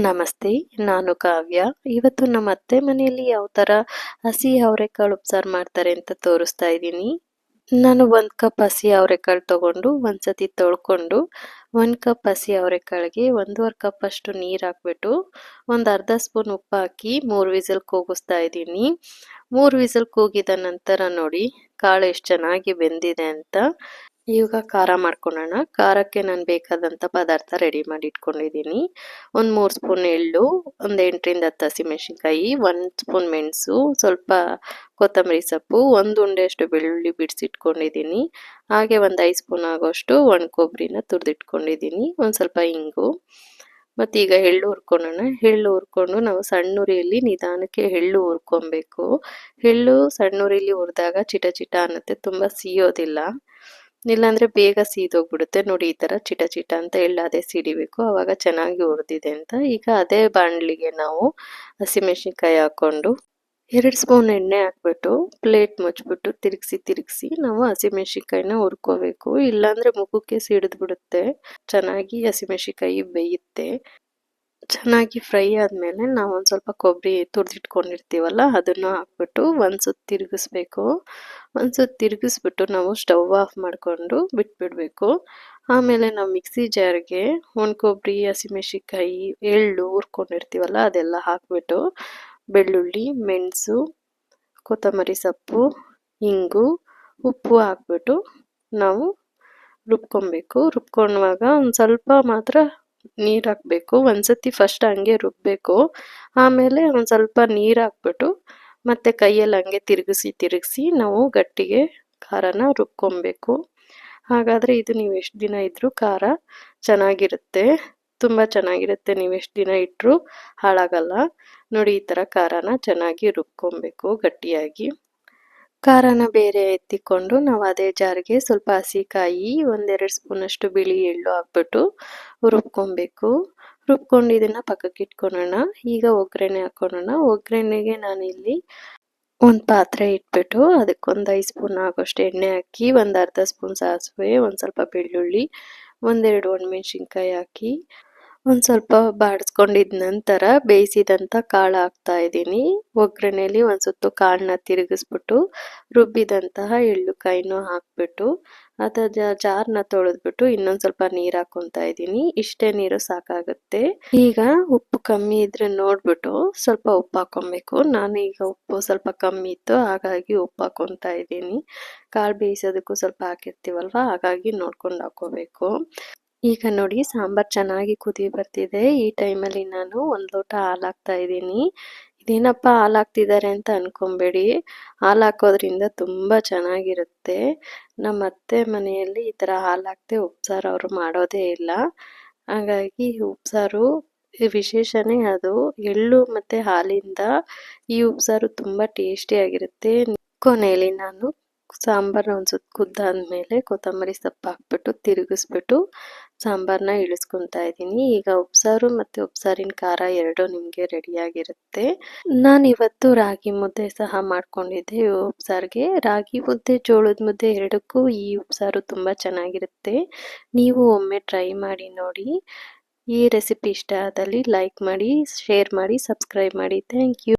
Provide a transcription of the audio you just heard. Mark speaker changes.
Speaker 1: ನಮಸ್ತೆ, ನಾನು ಕಾವ್ಯ. ಇವತ್ತು ನಮ್ಮ ಅತ್ತೆ ಮನೆಯಲ್ಲಿ ಯಾವ ಥರ ಹಸಿ ಅವರೆಕಾಳು ಉಪ್ಸಾರು ಮಾಡ್ತಾರೆ ಅಂತ ತೋರಿಸ್ತಾ ಇದ್ದೀನಿ. ನಾನು ಒಂದು ಕಪ್ ಹಸಿ ಅವರೆಕಾಳು ತಗೊಂಡು ಒಂದ್ಸತಿ ತೊಳ್ಕೊಂಡು ಒಂದು ಕಪ್ ಹಸಿ ಅವರೆಕಾಳಿಗೆ ಒಂದೂವರೆ ಕಪ್ ಅಷ್ಟು ನೀರು ಹಾಕ್ಬಿಟ್ಟು ಒಂದು ಅರ್ಧ ಸ್ಪೂನ್ ಉಪ್ಪು ಹಾಕಿ ಮೂರು ವಿಸಲ್ ಕೂಗಿಸ್ತಾ ಇದ್ದೀನಿ. ಮೂರು ವಿಸಲ್ ಕೂಗಿದ ನಂತರ ನೋಡಿ ಕಾಳು ಎಷ್ಟು ಚೆನ್ನಾಗಿ ಬೆಂದಿದೆ ಅಂತ. ಈಗ ಖಾರ ಮಾಡ್ಕೊಳ್ಳೋಣ ಖಾರಕ್ಕೆ ನಾನು ಬೇಕಾದಂಥ ಪದಾರ್ಥ ರೆಡಿ ಮಾಡಿ ಇಟ್ಕೊಂಡಿದ್ದೀನಿ. ಒಂದು ಮೂರು ಸ್ಪೂನ್ ಎಳ್ಳು, ಒಂದು ಎಂಟರಿಂದ ಹತ್ತು ಹಸಿಮೆಣಸಿನ್ಕಾಯಿ, ಒಂದು ಸ್ಪೂನ್ ಮೆಣಸು, ಸ್ವಲ್ಪ ಕೊತ್ತಂಬರಿ ಸೊಪ್ಪು, ಒಂದು ಉಂಡೆಯಷ್ಟು ಬೆಳ್ಳುಳ್ಳಿ ಬಿಡಿಸಿಟ್ಕೊಂಡಿದ್ದೀನಿ ಹಾಗೆ ಒಂದು ಐದು ಸ್ಪೂನ್ ಆಗೋಷ್ಟು ಒಣ ಕೊಬ್ಬರಿನ ತುರಿದಿಟ್ಕೊಂಡಿದ್ದೀನಿ. ಒಂದು ಸ್ವಲ್ಪ ಇಂಗು. ಮತ್ತು ಈಗ ಎಳ್ಳು ಹುರ್ಕೊಳ್ಳೋಣ ಎಳ್ಳು ಹುರ್ಕೊಂಡು ನಾವು ಸಣ್ಣುರಿಯಲ್ಲಿ ನಿಧಾನಕ್ಕೆ ಎಳ್ಳು ಹುರ್ಕೊಬೇಕು. ಎಳ್ಳು ಸಣ್ಣುರಿಲಿ ಹುರಿದಾಗ ಚಿಟ ಚಿಟ ಅನ್ನತ್ತೆ. ತುಂಬ ಸಿಯೋದಿಲ್ಲ. ಇಲ್ಲಾಂದ್ರೆ ಬೇಗ ಸೀದೋಗ್ಬಿಡುತ್ತೆ. ನೋಡಿ ಈ ತರ ಚಿಟ ಚಿಟ ಅಂತ ಎಳ್ಳಾದೆ ಸಿಡಿಬೇಕು. ಅವಾಗ ಚೆನ್ನಾಗಿ ಹುರಿದಿದೆ ಅಂತ. ಈಗ ಅದೇ ಬಾಣಲಿಗೆ ನಾವು ಹಸಿಮೆಣ್ಸಿನ್ಕಾಯಿ ಹಾಕೊಂಡು ಎರಡು ಸ್ಪೂನ್ ಎಣ್ಣೆ ಹಾಕ್ಬಿಟ್ಟು ಪ್ಲೇಟ್ ಮುಚ್ಬಿಟ್ಟು ತಿರುಗಿಸಿ ತಿರುಗಿಸಿ ನಾವು ಹಸಿಮೆಣ್ಸಿನ್ಕಾಯಿನ ಹುರ್ಕೋಬೇಕು. ಇಲ್ಲಾಂದ್ರೆ ಮುಖಕ್ಕೆ ಸಿಡಿದ್ಬಿಡುತ್ತೆ. ಚೆನ್ನಾಗಿ ಹಸಿಮೆಣ್ಸಿನ್ಕಾಯಿ ಬೇಯುತ್ತೆ. ಚೆನ್ನಾಗಿ ಫ್ರೈ ಆದಮೇಲೆ ನಾವು ಒಂದು ಸ್ವಲ್ಪ ಕೊಬ್ಬರಿ ತುರಿದಿಟ್ಕೊಂಡಿರ್ತೀವಲ್ಲ, ಅದನ್ನು ಹಾಕ್ಬಿಟ್ಟು ಒಂದು ಸುತ್ತು ತಿರುಗಿಸ್ಬೇಕು. ಒಂದು ಸುತ್ತು ತಿರುಗಿಸ್ಬಿಟ್ಟು ನಾವು ಸ್ಟವ್ ಆಫ್ ಮಾಡಿಕೊಂಡು ಬಿಟ್ಬಿಡಬೇಕು. ಆಮೇಲೆ ನಾವು ಮಿಕ್ಸಿ ಜಾರ್ಗೆ ಒಂದು ಕೊಬ್ಬರಿ ಹಸಿಮೆಣಸಿನ್ಕಾಯಿ, ಎಳ್ಳು ಹುರ್ಕೊಂಡಿರ್ತೀವಲ್ಲ, ಅದೆಲ್ಲ ಹಾಕ್ಬಿಟ್ಟು ಬೆಳ್ಳುಳ್ಳಿ, ಮೆಣಸು, ಕೊತ್ತಂಬರಿ ಸೊಪ್ಪು, ಇಂಗು, ಉಪ್ಪು ಹಾಕ್ಬಿಟ್ಟು ನಾವು ರುಬ್ಕೊಬೇಕು. ರುಬ್ಕೊಳ್ಳುವಾಗ ಒಂದು ಸ್ವಲ್ಪ ಮಾತ್ರ ನೀರು ಹಾಕಬೇಕು. ಒಂದ್ಸತಿ ಫಸ್ಟ್ ಹಂಗೆ ರುಬ್ಬಬೇಕು ಆಮೇಲೆ ಒಂದು ಸ್ವಲ್ಪ ನೀರು ಹಾಕ್ಬಿಟ್ಟು ಮತ್ತೆ ಕೈಯಲ್ಲಿ ಹಂಗೆ ತಿರುಗಿಸಿ ತಿರುಗಿಸಿ ನಾವು ಗಟ್ಟಿಗೆ ಖಾರನ ರುಬ್ಕೊಬೇಕು. ಹಾಗಾದರೆ ಇದು ನೀವು ಎಷ್ಟು ದಿನ ಇದ್ದರೂ ಖಾರ ಚೆನ್ನಾಗಿರುತ್ತೆ. ತುಂಬ ಚೆನ್ನಾಗಿರುತ್ತೆ ನೀವು ಎಷ್ಟು ದಿನ ಇಟ್ಟರೂ ಹಾಳಾಗಲ್ಲ. ನೋಡಿ ಈ ಥರ ಖಾರನ ಚೆನ್ನಾಗಿ ರುಬ್ಕೊಬೇಕು ಗಟ್ಟಿಯಾಗಿ. ಖಾರನ ಬೇರೆ ಎತ್ತಿಕೊಂಡು ನಾವು ಅದೇ ಜಾರಿಗೆ ಸ್ವಲ್ಪ ಹಸಿಕಾಯಿ ಒಂದೆರಡು ಸ್ಪೂನಷ್ಟು ಬಿಳಿ ಎಳ್ಳು ಹಾಕ್ಬಿಟ್ಟು ರುಬ್ಕೊಬೇಕು. ರುಬ್ಕೊಂಡು ಇದನ್ನು ಪಕ್ಕಕ್ಕೆ ಇಟ್ಕೊಳ್ಳೋಣ ಈಗ ಒಗ್ಗರಣೆ ಹಾಕೊಳ್ಳೋಣ ಒಗ್ಗರಣೆಗೆ ಇಲ್ಲಿ ಒಂದು ಪಾತ್ರೆ ಇಟ್ಬಿಟ್ಟು ಅದಕ್ಕೊಂದು ಐದು ಸ್ಪೂನ್ ಆಗೋಷ್ಟು ಎಣ್ಣೆ ಹಾಕಿ ಒಂದು ಅರ್ಧ ಸ್ಪೂನ್ ಸಾಸಿವೆ, ಒಂದು ಸ್ವಲ್ಪ ಬೆಳ್ಳುಳ್ಳಿ, ಒಂದೆರಡು ಒಣಮೆಣ್ಸಿನ್ಕಾಯಿ ಹಾಕಿ ಒಂದು ಸ್ವಲ್ಪ ಬಾಡಿಸ್ಕೊಂಡಿದ ನಂತರ ಬೇಯಿಸಿದಂಥ ಕಾಳು ಹಾಕ್ತಾ ಇದ್ದೀನಿ. ಒಗ್ಗರಣೆಯಲ್ಲಿ ಒಂದು ಸುತ್ತು ಕಾಳನ್ನ ತಿರುಗಿಸ್ಬಿಟ್ಟು ರುಬ್ಬಿದಂತಹ ಎಳ್ಳು ಕಾಯಿನೂ ಹಾಕ್ಬಿಟ್ಟು ಅದ ಜಾರ್ನ ತೊಳೆದ್ಬಿಟ್ಟು ಇನ್ನೊಂದು ಸ್ವಲ್ಪ ನೀರು ಹಾಕೊತಾ ಇದ್ದೀನಿ. ಇಷ್ಟೇ ನೀರು ಸಾಕಾಗುತ್ತೆ. ಈಗ ಉಪ್ಪು ಕಮ್ಮಿ ಇದ್ರೆ ನೋಡ್ಬಿಟ್ಟು ಸ್ವಲ್ಪ ಉಪ್ಪು ಹಾಕೊಬೇಕು ನಾನು ಈಗ ಉಪ್ಪು ಸ್ವಲ್ಪ ಕಮ್ಮಿ ಇತ್ತು, ಹಾಗಾಗಿ ಉಪ್ಪು ಹಾಕೊತಾ ಇದ್ದೀನಿ. ಕಾಳು ಬೇಯಿಸೋದಕ್ಕೂ ಸ್ವಲ್ಪ ಹಾಕಿರ್ತೀವಲ್ವ? ಹಾಗಾಗಿ ನೋಡ್ಕೊಂಡು ಹಾಕೋಬೇಕು ಈಗ ನೋಡಿ, ಸಾಂಬಾರ್ ಚೆನ್ನಾಗಿ ಕುದಿ ಬರ್ತಿದೆ. ಈ ಟೈಮಲ್ಲಿ ನಾನು ಒಂದು ಲೋಟ ಹಾಲು ಹಾಕ್ತಾ ಇದ್ದೀನಿ. ಇದೇನಪ್ಪ ಹಾಲು ಹಾಕ್ತಿದ್ದಾರೆ ಅಂತ ಅನ್ಕೊಂಬೇಡಿ. ಹಾಲು ಹಾಕೋದ್ರಿಂದ ತುಂಬ ಚೆನ್ನಾಗಿರುತ್ತೆ. ನಮ್ಮ ಅತ್ತೆ ಮನೆಯಲ್ಲಿ ಈ ಥರ ಹಾಲು ಹಾಕ್ತೆ ಉಪ್ಸಾರು ಅವರು ಮಾಡೋದೇ ಇಲ್ಲ. ಹಾಗಾಗಿ ಉಪ್ಸಾರು ವಿಶೇಷನೇ ಅದು. ಎಳ್ಳು ಮತ್ತು ಹಾಲಿಂದ ಈ ಉಪ್ಸಾರು ತುಂಬ ಟೇಸ್ಟಿಯಾಗಿರುತ್ತೆ ಕೊನೆಯಲ್ಲಿ ನಾನು ಸಾಂಬಾರು ಒಂದು ಸುತ್ತ ಕುದ್ದಾದ್ಮೇಲೆ ಕೊತ್ತಂಬರಿ ಸೊಪ್ಪು ಹಾಕ್ಬಿಟ್ಟು ತಿರುಗಿಸ್ಬಿಟ್ಟು ಸಾಂಬಾರನ್ನ ಇಳಿಸ್ಕೊತಾ ಇದ್ದೀನಿ. ಈಗ ಉಪ್ಸಾರು ಮತ್ತು ಉಪ್ಸಾರಿನ ಖಾರ ಎರಡೂ ನಿಮಗೆ ರೆಡಿಯಾಗಿರುತ್ತೆ. ನಾನು ಇವತ್ತು ರಾಗಿ ಮುದ್ದೆ ಸಹ ಮಾಡ್ಕೊಂಡಿದ್ದೆ. ಉಪ್ಸಾರಿಗೆ ರಾಗಿ ಮುದ್ದೆ, ಜೋಳದ ಮುದ್ದೆ ಎರಡಕ್ಕೂ ಈ ಉಪ್ಸಾರು ತುಂಬ ಚೆನ್ನಾಗಿರುತ್ತೆ. ನೀವು ಒಮ್ಮೆ ಟ್ರೈ ಮಾಡಿ ನೋಡಿ. ಈ ರೆಸಿಪಿ ಇಷ್ಟ ಆದಲ್ಲಿ ಲೈಕ್ ಮಾಡಿ, ಶೇರ್ ಮಾಡಿ, ಸಬ್ಸ್ಕ್ರೈಬ್ ಮಾಡಿ. Thank you.